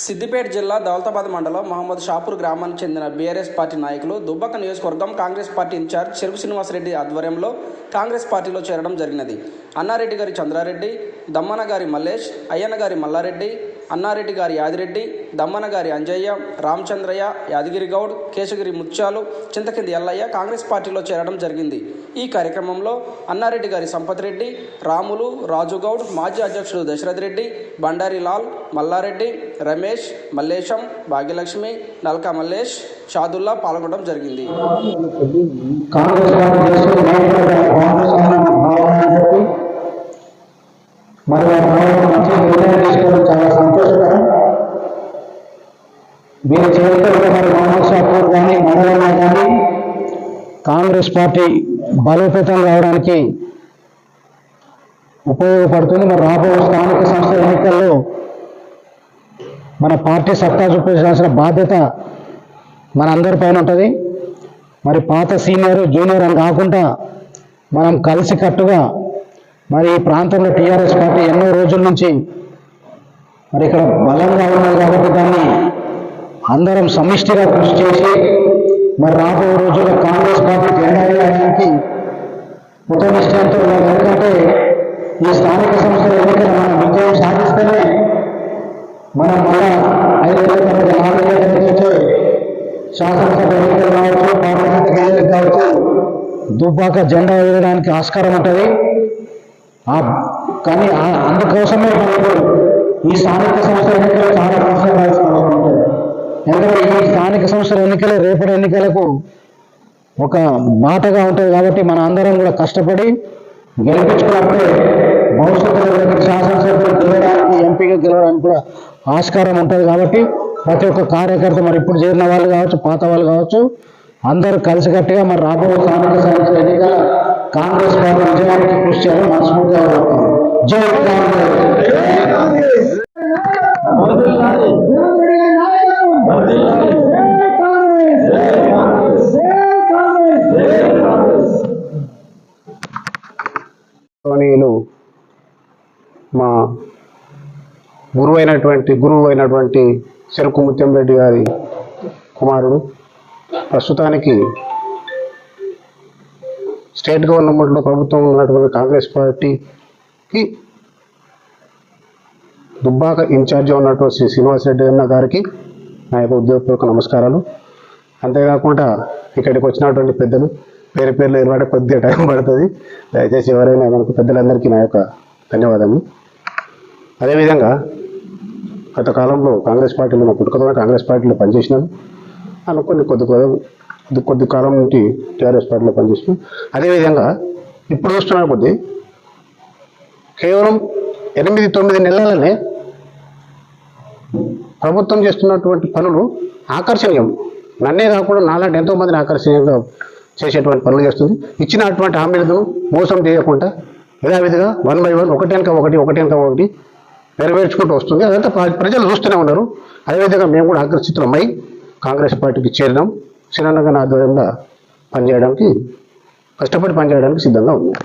సిద్దిపేట జిల్లా దౌలతాబాద్ మండలం మహమ్మద్ షాపూర్ గ్రామానికి చెందిన బీఆర్ఎస్ పార్టీ నాయకులు దుబ్బక నియోజకవర్గం కాంగ్రెస్ పార్టీ ఇన్ఛార్జ్ చెరుకు శ్రీనివాసరెడ్డి ఆధ్వర్యంలో కాంగ్రెస్ పార్టీలో చేరడం జరిగినది. అన్నారెడ్డి గారి చంద్రారెడ్డి దమ్మన గారి మల్లేష్ అయ్యన్న గారి మల్లారెడ్డి అన్నారెడ్డి గారి యాదిరెడ్డి దమ్మన గారి అంజయ్య రామచంద్రయ్య యాదగిరి గౌడ్ కేశగిరి ముత్యాలు చింతకింది ఎల్లయ్య కాంగ్రెస్ పార్టీలో చేరడం జరిగింది. ఈ కార్యక్రమంలో అన్నారెడ్డి గారి సంపత్ రెడ్డి రాములు రాజుగౌడ్ మాజీ అధ్యక్షుడు దశరథ్ రెడ్డి బండారిలాల్ మల్లారెడ్డి రమేష్ మల్లేశం భాగ్యలక్ష్మి నల్కా మల్లేష్ షాదుల్లా పాల్గొనడం జరిగింది. కాంగ్రెస్ కాంగ్రెస్ పార్టీ బలోపేతం రావడానికి ఉపయోగపడుతుంది. మరి రాబోయే స్థానిక సంస్థ ఎన్నికల్లో మన పార్టీ సత్తా చూపించాల్సిన బాధ్యత మనందరి పైన ఉంటుంది. మరి పాత సీనియర్ జూనియర్ అని కాకుండా మనం కలిసికట్టుగా మరి ఈ ప్రాంతంలో టీఆర్ఎస్ పార్టీ ఎన్నో రోజుల నుంచి మరి ఇక్కడ బలంగా ఉన్నది కాబట్టి దాన్ని అందరం సమిష్టిగా కృషి చేసి మరి రాబోయే రోజుల్లో కాంగ్రెస్ పార్టీకి జెండా ఒక కృత ఎందుకంటే ఈ స్థానిక సంస్థల ఎన్నికలు మనం విజయం సాధిస్తేనే మనం మళ్ళా ఐదేళ్ళ నాలుగు నాలుగేళ్ళ నుంచి శాసనసభ ఎన్నికలు కావచ్చు పార్లమెంట్ ఎన్నికలు కావచ్చు దుబ్బాక జెండా వేయడానికి ఆస్కారం ఉంటుంది. కానీ అందుకోసమే మనకు ఈ స్థానిక సంస్థల ఎన్నికలు చాలా కష్టపడాల్సిన అవసరం ఉంటుంది. ఎందుకంటే ఈ స్థానిక సంస్థల ఎన్నికలు రేపటి ఎన్నికలకు ఒక బాటగా ఉంటుంది కాబట్టి మన అందరం కూడా కష్టపడి గెలిపించుకున్నప్పుడే భవిష్యత్తులో శాసనసభ్యులు గెలవడానికి ఎంపీగా గెలవడానికి కూడా ఆస్కారం ఉంటుంది కాబట్టి ప్రతి ఒక్క కార్యకర్త మరి ఇప్పుడు చేరిన వాళ్ళు కావచ్చు పాత వాళ్ళు కావచ్చు అందరూ కలిసికట్టుగా మరి రాబోయే స్థానిక సంస్థల ఎన్నికల కాంగ్రెస్ పార్టీ విజయానికి కృషి చేయాలని మనస్ఫూర్తిగా జై కాంగ్రెస్! గౌరవనీయులు మా గురువు అయినటువంటి గురువు అయినటువంటి చెరుకు ముత్యంరెడ్డి గారి కుమారుడు. ప్రస్తుతానికి స్టేట్ గవర్నమెంట్లో ప్రభుత్వం ఉన్నటువంటి కాంగ్రెస్ పార్టీకి దుబ్బాక ఇన్ఛార్జిగా ఉన్నటువంటి శ్రీ శ్రీనివాస్ రెడ్డి అన్న గారికి నా యొక్క ఉద్యోగపూర్వక నమస్కారాలు. అంతేకాకుండా ఇక్కడికి వచ్చినటువంటి పెద్దలు పేరు పేర్లు ఏర్పడే కొద్దిగా టైం పడుతుంది. దయచేసి ఎవరైనా మనకు పెద్దలందరికీ నా యొక్క ధన్యవాదములు. అదేవిధంగా గత కాలంలో కాంగ్రెస్ పార్టీలో నా పుట్టుకతో కాంగ్రెస్ పార్టీలో పనిచేసినాను. అనుకుని కొద్ది కొద్ది కొద్ది కాలం నుండి టీఆర్ఎస్ పార్టీలో పనిచేసినాను. అదేవిధంగా ఇప్పుడు చూస్తున్న కొద్దీ కేవలం ఎనిమిది తొమ్మిది నెలలనే ప్రభుత్వం చేస్తున్నటువంటి పనులు ఆకర్షణీయం. నన్నే కాకుండా నాలాంటి ఎంతోమందిని ఆకర్షణీయంగా చేసేటువంటి పనులు చేస్తుంది. ఇచ్చినటువంటి హామీలను మోసం చేయకుండా యథావిధిగా వన్ బై వన్ ఒకటి వెనక ఒకటి ఒకటి వెనక ఒకటి నెరవేర్చుకుంటూ వస్తుంది. అదంతా ప్రజలు చూస్తూనే ఉన్నారు. అదేవిధంగా మేము కూడా ఆకర్షితులమై కాంగ్రెస్ పార్టీకి చేరినాం. చిన్నగా ఆధ్వర్యంగా పనిచేయడానికి కష్టపడి పనిచేయడానికి సిద్ధంగా ఉన్నాం.